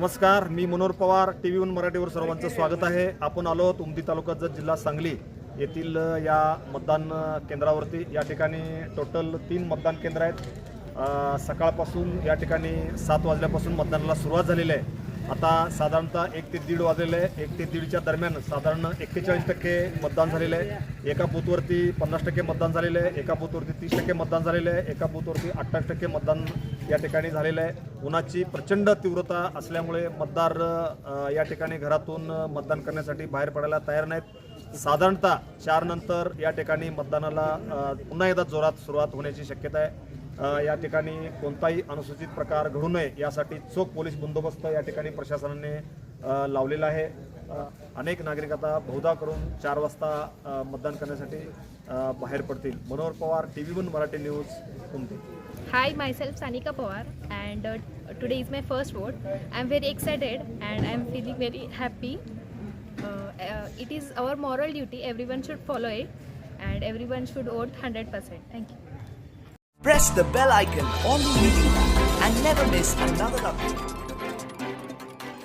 नमस्कार मी मनोहर पवार टी व्हीहून मराठीवर सर्वांचं स्वागत आहे. आपण आलो आहोत उमदी तालुक्याचा जिल्हा सांगली येथील या मतदान केंद्रावरती. या ठिकाणी टोटल तीन मतदान केंद्र आहेत. सकाळपासून या ठिकाणी सात वाजल्यापासून मतदानाला सुरुवात झालेली आहे. आता साधारणतः एक ते दीड वाजलेलं आहे. एक ते दीडच्या दरम्यान साधारण एक्केचाळीस टक्के मतदान झालेलं आहे. एका बूथवरती पन्नास टक्के मतदान झालेलं आहे. एका बूथवरती तीस टक्के मतदान झालेलं आहे. एका बूथवरती अठ्ठावीस टक्के मतदान या ठिकाणी झालेलं आहे. उन्हाची प्रचंड तीव्रता असल्यामुळे मतदार या ठिकाणी घरातून मतदान करण्यासाठी बाहेर पडायला तयार नाहीत. साधारणतः चारनंतर या ठिकाणी मतदानाला पुन्हा एकदा जोरात सुरुवात होण्याची शक्यता आहे. या ठिकाणी कोणताही अनुसूचित प्रकार घडू नये यासाठी चोख पोलीस बंदोबस्त या ठिकाणी प्रशासनाने लावलेला आहे. अनेक नागरिक आता बहुधा करून चार वाजता मतदान करण्यासाठी बाहेर पडतील. Manohar Pawar T V one Marathi news कोणते Hi, myself Sanika Pawar, and uh, today is my first vote. I'm very excited and I'm feeling very happy. Uh, uh, it is our moral duty, everyone should follow it, and everyone should vote 100%. Thank you. Press the bell icon on the video and never miss another update.